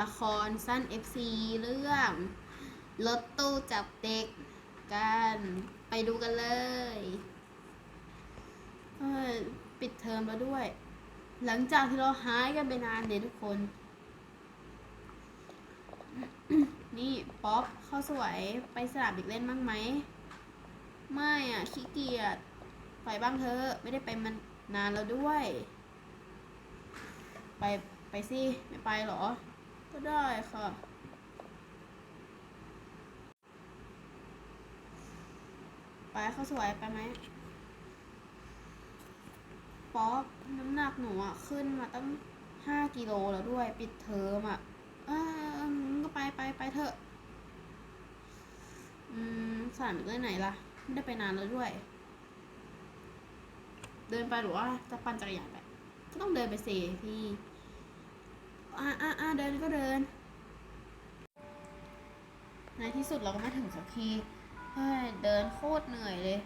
ละครสั้น FC เรื่องรถตู้จับเด็กกัน ไปดูกันเลยเยปิดเทอมแล้วด้วย หลังจากที่เราหายกันไปนานเลยทุกคน นี่ป๊อปเข้าสวยไปสนามเด็กเล่นบ้างไหม ไม่อะขี้เกียจไปบ้างเถอะไม่ได้ไปมันนานแล้วด้วย ไปไปสิ ไม่ไปหรอ ก็ได้ค่ะ ไปเข้าสวยไปไหมป๊อปน้ำหนักหนูอะ ขึ้นมาตั้งห้ากิโลแล้วด้วย ปิดเทอมอะเออมันก็ไปไปไปเถอะ อืมสนามเล่ไหนล่ะ ไม่ได้ไปนานแล้วด้วย เดินไปหรือว่าจะปั่นจักรยานไป ก็ต้องเดินไปสิพี่ อ่าอ่าอ่าเดินก็เดิน ในที่สุดเราก็มาถึงสักที เฮ้ย เดินโคตรเหนื่อยเลย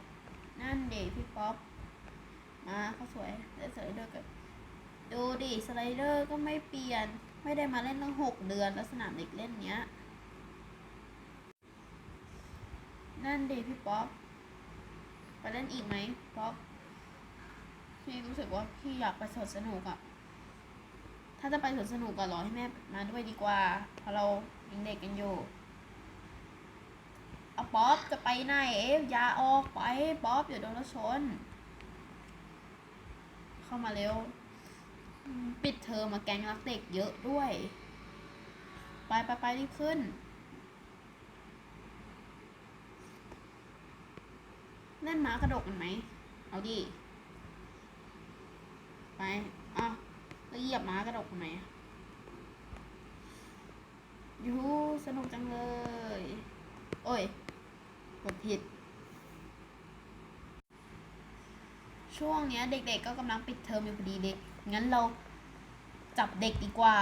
นั่นเด็กพี่ป๊อป มาเขาสวยเล่นสไลเดอร์กันดูดิสไลเดอร์ก็ไม่เปลี่ยน ไม่ได้มาเล่นตั้งหกเดือนแล้วสนามเด็กเล่นเนี้ย นั่นดิพี่ป๊อปไปเล่นอีกไหมป๊อปพี่รู้สึกว่าพี่อยากไปสวนสนุกอะ ถ้าจะไปสวนสนุกก็รอให้แม่มาด้วยดีกว่า เพราะเรายังเด็กกันอยู่เอาป๊อปจะไปไหนเอ๊ะอย่าออกไปป๊อปเดี๋ยวโดนรถชน เข้ามาเร็ว ปิดเทอมมาแกงรักเด็กเยอะด้วย ไปไปไปรีบขึ้นเล่นม้ากระดกกันไหม เอาดิ ไปอะ เหยียบม้ากระดกทำไมอะยูหูสนุกจังเลย โอ้ย กดผิด ช่วงเนี้ย เด็กๆก็กำลังปิดเทอมอยู่พอดีเด็ก งั้นเราจับเด็กดีกว่า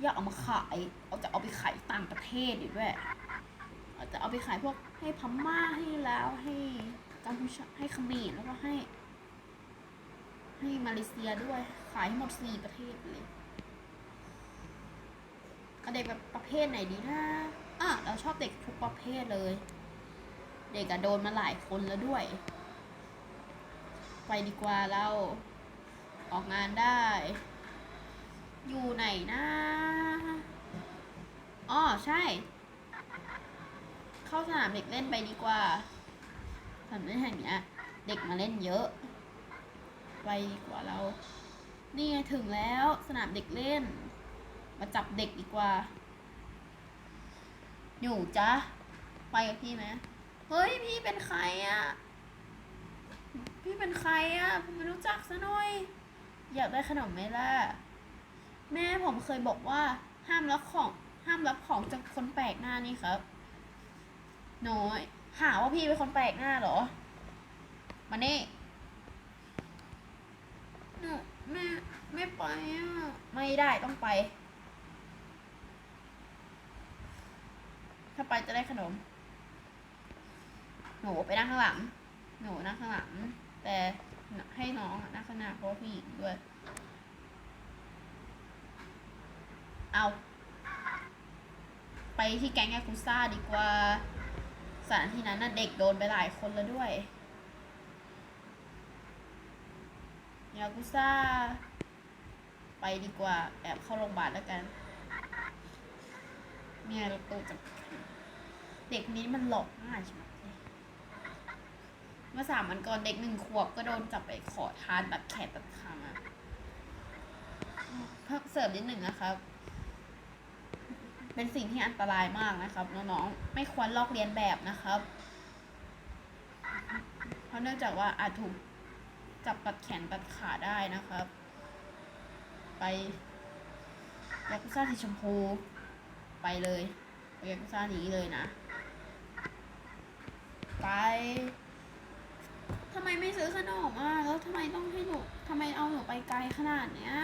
อยากเอามาขาย เอาจะเอาไปขายต่างประเทศอยู่ด้วยเอาจะเอาไปขายพวกให้พม่าให้ลาวให้กัมพูชาให้เขมรแล้วก็ให้ ให้มาเลเซียด้วย ขายให้หมดสี่ประเทศเลยเอาเด็กแบบประเภทไหนดีนะอะเราชอบเด็กทุกประเภทเลย เด็กอะโดนมาหลายคนแล้วด้วย ไปดีกว่าเราออกงานได้ อยู่ไหนนะอ๋อใช่ เข้าสนามเด็กเล่นไปดีกว่าสนามเล่นแห่งเนี้ยเด็กมาเล่นเยอะ ไปดีกว่าเรา นี่ไงถึงแล้วสนามเด็กเล่น มาจับเด็กดีกว่า อยู่จ้ะไปกับพี่ไหมเฮ้ยพี่เป็นใครอะพี่เป็นใครอะผมไม่รู้จักซะหน่อย อยากได้ขนมไหมล่ะ แม่ผมเคยบอกว่าห้ามรับของห้ามรับของจากคนแปลกหน้านี่ครับน้อย หาว่าพี่เป็นคนแปลกหน้าเหรอ มานี่ หนูแม่ไม่ไปอะ ไม่ได้ต้องไป ถ้าไปจะได้ขนม หนูไปนั่งข้างหลัง หนูนั่งข้างหลัง แต่ให้น้องนั่งข้างหน้าเพราะว่าพี่หญิงด้วย เอา ไปที่แก๊งยากุซ่าดีกว่าสถานที่นั้นน่ะเด็กโดนไปหลายคนแล้วด้วย ยากุซ่า ไปดีกว่า แอบเข้าโรงพยาบาลแล้วกัน เนี่ยเราโตจากเด็กนี้มันหลอกง่ายใช่ไหมเมื่อสามวันก่อนเด็กหนึ่งขวบก็โดนจับไปขอทานแบบแขกแบบคำอะเพิ่มเสริมนิดหนึ่งนะครับ เป็นสิ่งที่อันตรายมากนะครับ น้องๆ ไม่ควรลอกเลียนแบบนะครับ เพราะเนื่องจากว่าอาจถูก จับตัดแขนตัดขาได้นะครับ ไปยากุซ่าสีชมพู ไปเลยไปยากุซ่านี้เลยนะ ไปทำไมไม่ซื้อขนมอะแล้วทำไมต้องให้หนูทำไมเอาหนูไปไกลขนาดเนี้ย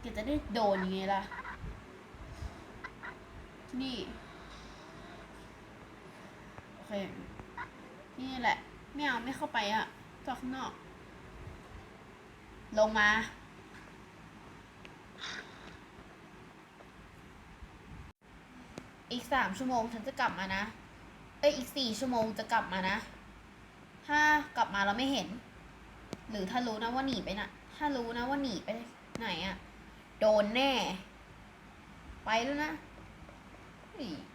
แกจะได้โดนยังไงล่ะ นี่ โอเค นี่แหละ ไม่เอาไม่เข้าไปอะ จอดข้างนอก ลงมา อีกสามชั่วโมงฉันจะกลับมานะ เอ้ยอีกสี่ชั่วโมงจะกลับมานะ ถ้ากลับมาเราไม่เห็น หรือถ้ารู้นะว่าหนีไปน่ะถ้ารู้นะว่าหนีไปไหนอะโดนแน่ ไปแล้วนะ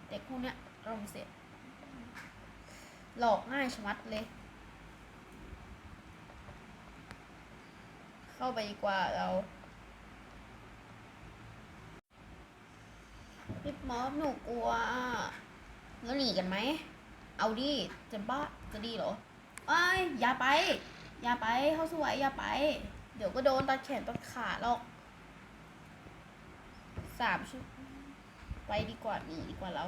เด็กพวกเนี้ยอารมณ์เสียหลอกง่ายชะมัดเลย เข้าไปดีกว่าเราพี่มอสหนูกลัวแล้วหนีกันไหม เอาดิ จะบ้า จะดีเหรอไอ้ยอย่าไป อย่าไป เข้าสวยอย่าไป เดี๋ยวก็โดนตัดแขนตัดขาหรอกสามชั่วไปดีกว่าหนีดีกว่าเรา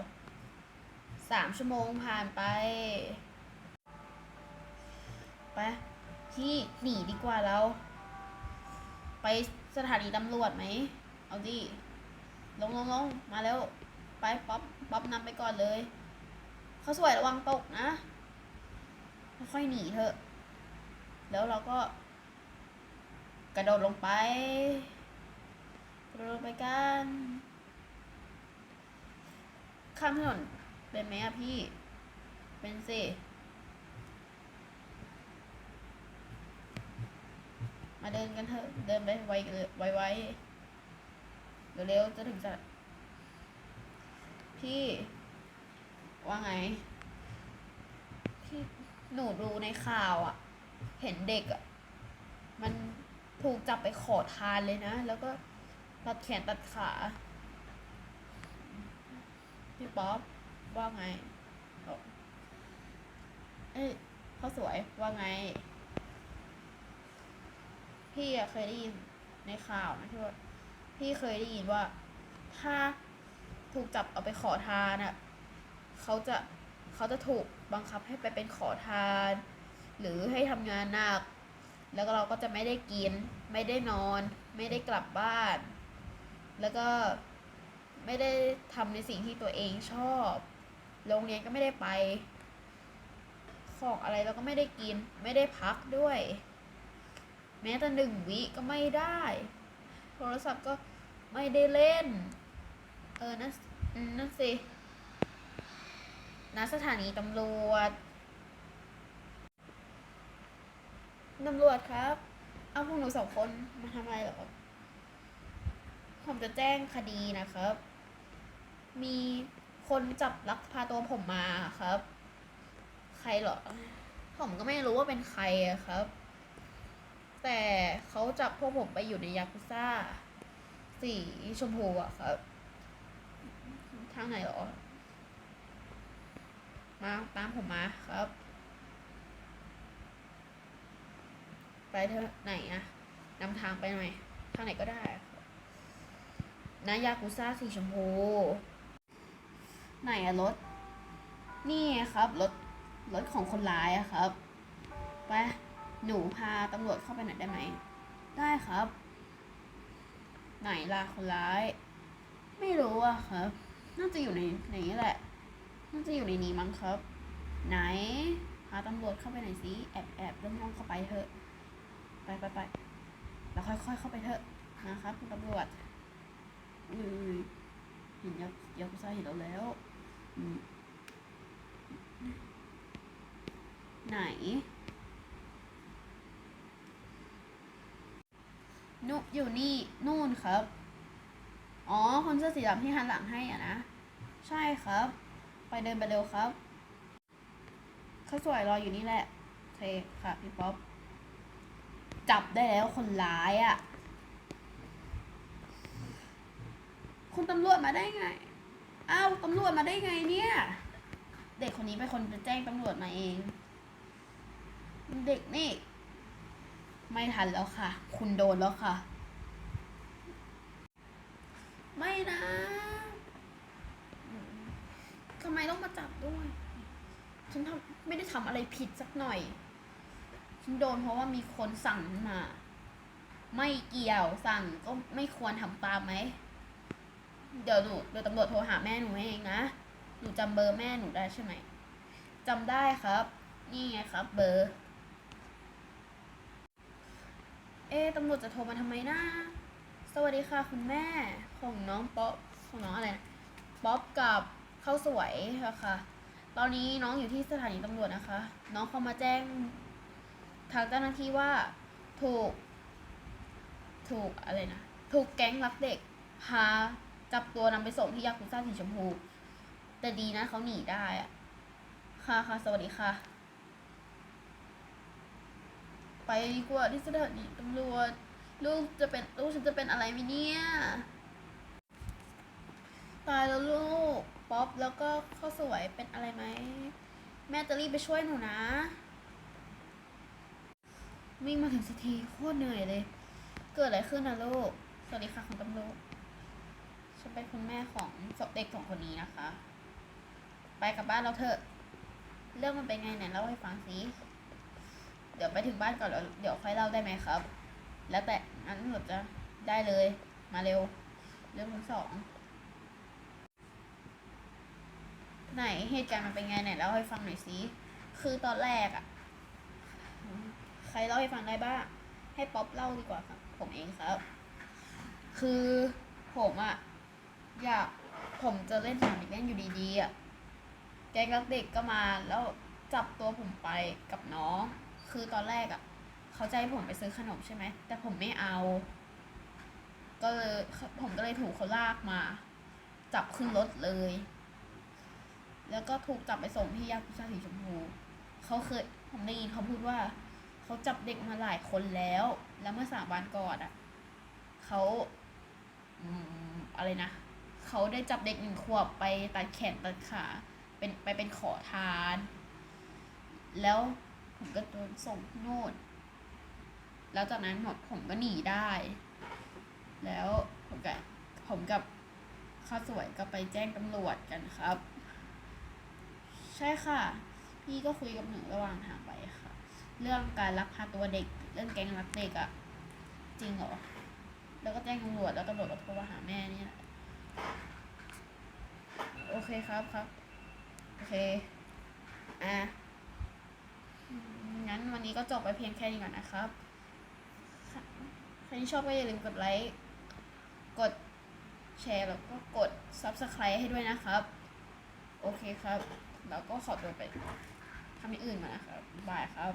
สามชั่วโมงผ่านไป ไปพี่หนีดีกว่าเรา ไปสถานีตำรวจไหม เอาดิ ลงลงลงมาแล้ว ไปป๊อปป๊อปนำไปก่อนเลย เขาสวยระวังตกนะ ค่อยหนีเถอะ แล้วเราก็ กระโดดลงไป กระโดดลงไปกันข้ามถนนเป็นไหมอะพี่ เป็นสิ มาเดินกันเถอะ เดินไปไวเลยไวไวเร็วๆจะถึงจะพี่ว่าไงที่หนูดูในข่าวอะ่ะ เห็นเด็กอะ่ะ มันถูกจับไปขอทานเลยนะ แล้วก็ตัดแขนตัดขา พี่ป๊อปว่าไง เอ้ยเขาสวยว่าไง พี่เคยได้ยินในข่าวนะที่ว่าพี่เคยได้ยินว่า ถ้าถูกจับเอาไปขอทานอะเขาจะเขาจะถูกบังคับให้ไปเป็นขอทาน หรือให้ทำงานหนัก แล้วก็เราก็จะไม่ได้กิน ไม่ได้นอน ไม่ได้กลับบ้าน แล้วก็ไม่ได้ทำในสิ่งที่ตัวเองชอบ โรงเรียนก็ไม่ได้ไป ของอะไรเราก็ไม่ได้กิน ไม่ได้พักด้วย แม้แต่หนึ่งวิก็ไม่ได้ โทรศัพท์ก็ไม่ได้เล่น เออนั่นนั่นสิณสถานีตำรวจ ตำรวจครับ เอาพวกหนูสองคนมาทำอะไรเหรอผมจะแจ้งคดีนะครับ มีคนจับลักพาตัวผมมาครับ ใครเหรอ ผมก็ไม่รู้ว่าเป็นใครครับ แต่เขาจับพวกผมไปอยู่ในยากุซ่า สีชมพูอะครับ ทางไหนเหรอ มาตามผมมาครับ ไปเถอไหนอะนำทางไปหน่อยทางไหนก็ได้นะยากุซ่าสีชมพู ไหนอะรถ นี่ครับรถรถของคนร้ายอะครับ ไป หนูพาตำรวจเข้าไปหน่อยได้ไหม ได้ครับ ไหนล่ะคนร้าย ไม่รู้อะครับ น่าจะอยู่ในในนี้แหละ น่าจะอยู่ในนี้มั้งครับ ไหน พาตำรวจเข้าไปหน่อยสิ แอบแอบเริ่มห้องเข้าไปเถอะ ไปไปไปแล้วค่อยๆเข้าไปเถอะนะครับคุณตำรวจอุ้ยเห็นยักยักษ์ซ่าเห็นเราแล้ว ไหน นุอยู่นี่นู่นครับ อ๋อคนเสื้อสีดำที่หันหลังให้อะนะ ใช่ครับ ไปเดินไปเร็วครับเขาสวยรออยู่นี่แหละเคค่ะพี่ป๊อปจับได้แล้วคนร้ายอะ่ะ คุณตำรวจมาได้ไง อ้าวตำรวจมาได้ไงเนี่ย เด็กคนนี้เป็นคนไปแจ้งตำรวจมาเอง เด็กนี่ ไม่ทันแล้วค่ะ คุณโดนแล้วค่ะ ไม่นะทำไมต้องมาจับด้วย ฉันทำไม่ได้ทำอะไรผิดสักหน่อย ฉันโดนเพราะว่ามีคนสั่งมา ไม่เกี่ยวสั่งก็ไม่ควรทำตามไหม เดี๋ยวหนูเดี๋ยวตำรวจโทรหาแม่หนูเองนะ หนูจำเบอร์แม่หนูได้ใช่ไหมจำได้ครับ นี่ไงครับ เบอร์ เอ๊ะ ตำรวจจะโทรมาทำไมนะ สวัสดีค่ะคุณแม่ของน้องป๊อปของน้องอะไรนะป๊อปกับเข้าสวยอะคะตอนนี้น้องอยู่ที่สถานีตำรวจนะคะ น้องเขามาแจ้งทางเจ้าหน้าที่ว่าถูก ถูกอะไรนะ ถูกแก๊งรักเด็กพาจับตัวนำไปส่งที่ยากุซ่าสีชมพู แต่ดีนะเขาหนีได้อะค่ะค่ะ สวัสดีค่ะ ไปดีกว่าที่สถานีตำรวจ ลูกจะเป็นลูกฉันจะเป็นอะไรไหมเนี่ย ตายแล้วลูก ป๊อปแล้วก็ข้าวสวยเป็นอะไรไหม แม่จะรีบไปช่วยหนูนะวิ่งมาถึงสักทีโคตรเหนื่อยเลย เกิดอะไรขึ้นนะลูก สวัสดีค่ะคุณตำรวจฉันเป็นคุณแม่ของเด็กสองคนนี้นะคะ ไปกลับบ้านเราเถอะ เรื่องมันเป็นไงไหนเล่าให้ฟังสิ เดี๋ยวไปถึงบ้านก่อนแล้วเดี๋ยวค่อยเล่าได้ไหมครับ แล้วแต่งั้นหนูจะได้เลย มาเร็ว เรื่องที่สองไหนเหตุการณ์มันเป็นไงไหนเล่าให้ฟังหน่อยสิคือตอนแรกอะใครเล่าให้ฟังได้บ้าง ให้ป๊อปเล่าดีกว่าครับ ผมเองครับ คือผมอะอยากผมจะเล่นสนามเด็กเล่นอยู่ดีๆอะแก๊งรักเด็กก็มาแล้วจับตัวผมไปกับน้อง คือตอนแรกอะเขาจะให้ผมไปซื้อขนมใช่ไหม แต่ผมไม่เอา ก็เลยผมก็เลยถูกเขาลากมา จับขึ้นรถเลย แล้วก็ถูกจับไปส่งที่ยากุซ่าสีชมพูเขาเคยผมได้ยินเขาพูดว่าเขาจับเด็กมาหลายคนแล้ว แล้วเมื่อสามวันก่อนอะเขาอือะไรนะเขาได้จับเด็กหนึ่งขวบไปตัดแขนตัดขาเป็นไปเป็นขอทาน แล้ว ผมก็โดนส่งโน่น แล้วจากนั้นหมดผมก็หนีได้ แล้วผมกับผมกับข้าสวยก็ไปแจ้งตำรวจกันครับ ใช่ค่ะ พี่ก็คุยกับหนูระหว่างทางไปค่ะ เรื่องการลักพาตัวเด็ก เรื่องแก๊งรักเด็กอะจริงเหรอ แล้วก็แจ้งตำรวจแล้วตำรวจก็โทรมาหาแม่นี่ยโอเคครับครับ โอเค อะ งั้นวันนี้ก็จบไปเพียงแค่นี้ก่อนนะครับ ใครที่ชอบก็อย่าลืมกดไลค์ กดแชร์แล้วก็กด Subscribe ให้ด้วยนะครับ โอเคครับ แล้วก็ขอตัวไปทำอย่างอื่นมานะครับ บายครับ